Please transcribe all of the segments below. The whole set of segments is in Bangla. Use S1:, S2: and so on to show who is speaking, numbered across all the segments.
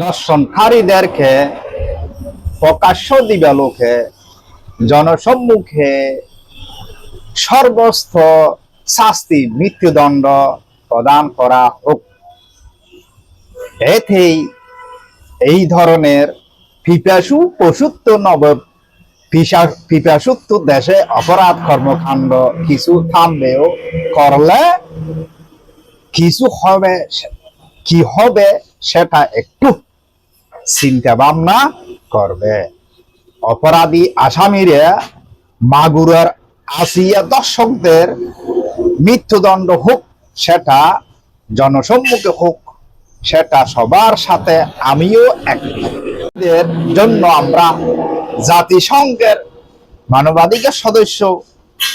S1: দর্শনকারীদেরকে প্রকাশ্য দিবালোকে জনসম্মুখে সর্বস্থ শাস্তি, মৃত্যুদণ্ড প্রদান করা হোক। এতেই এই ধরনের পিপাসু পশুত্ব নব পিসা- পিপাসুত্ব দেশে অপরাধ কর্মকাণ্ড কিছু থামবেও করলে কিছু হবে কি হবে সেটা একটু চিন্তা ভাবনা করবে। অপরাধী আসামিরা মাগুরার আসিয়া দর্শকদের মৃত্যুদণ্ড হোক, সেটা জনসম্মুখে হোক, সেটা সবার সাথে আমিও এর জন্য আমরা জাতিসংঘের মানবাধিকার সদস্য,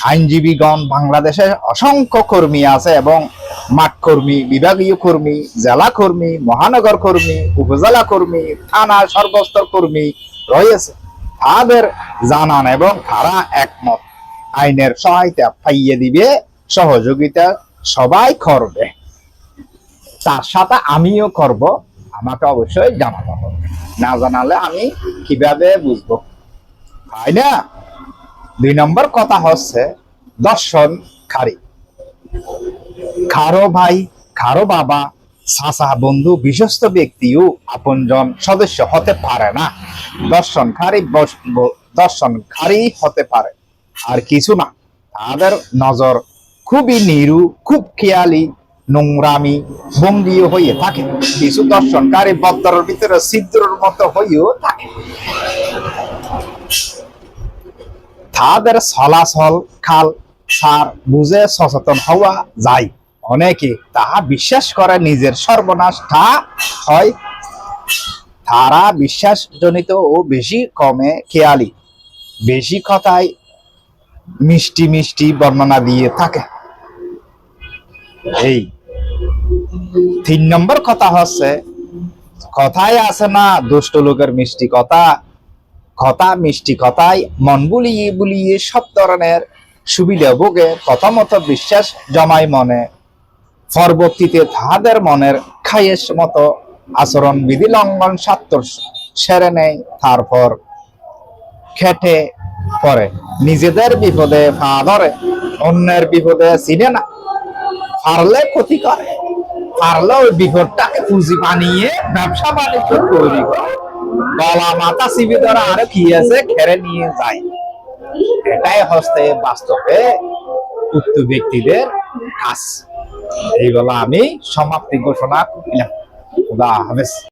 S1: আইনজীবীগণ, বাংলাদেশের অসংখ্য কর্মী আছে এবং মাঠ কর্মী, বিভাগীয় কর্মী, জেলা কর্মী, মহানগর কর্মী, উপজেলা কর্মী, থানা সর্বস্তর কর্মী রয়েছে। তাদের জানান এবং তারা একমত। আইনের সহায়তা পাইয়ে দিবে, সহযোগিতা সবাই করবে। তার সাথে আমিও করব, আমাকে অবশ্যই জানাতে হবে। না জানালে আমি কীভাবে বুঝব? তাই না? দুই নম্বর কথা হচ্ছে দর্শন দর্শনকারী। কারও ভাই কারও বাবা চাচা বন্ধু, বিশ্বস্ত ব্যক্তিও আপনজন সদস্য হতে পারে না। দর্শনকারী বস- ব- দর্শনকারী হতে পারে। আর কিছু না, তাদের নজর খুবই নিরু, খুব খেয়ালি, নোংরামি, ভঙ্গিও হয়ে থাকে। কিছু দর্শনকারী বদ্দরের ভিতরে ছিদ্রের মতো হয়েও থাকে। তাদের চলাচল, খাল সার বুঝে সচেতন হওয়া যায়। অনেকে তাহা বিশ্বাস করে নিজের সর্বনাশ তা হয়। তারা বিশ্বাসজনিত ও বেশি কমে খেয়ালি। বেশি কথায় মিষ্টি মিষ্টি বর্ণনা দিয়ে থাকে। এই তিন নম্বর কথা হচ্ছে, কথায় আছে না দুষ্ট লোকের মিষ্টি কথা? কথা মিষ্টি কথায় মন বুলিয়ে বুলিয়ে সব ধরনের সুবিধা ভোগে, প্রথমত বিশ্বাস জমাই মনে, পরবর্তীতে তাহাদের মনের খায়েশ মতো আচরণ বিধি লঙ্ঘন স্বার্থ সেরে নেয়, তারপর খেটে পড়ে। নিজেদের বিপদে পা ধরে, অন্যের বিপদে চিনে না। পারলে ক্ষতি করে পারলে ওই বিপদটাকে পুঁজি বানিয়ে ব্যবসা বাণিজ্য তৈরি করে। গলা মাথা চিবি ধরা আরও কি আছে খেরে নিয়ে যায়। এটাই হচ্ছে বাস্তবে উক্ত ব্যক্তিদের কাজ। এইগুলো আমি সমাপ্তি ঘোষণা করলাম। খুদা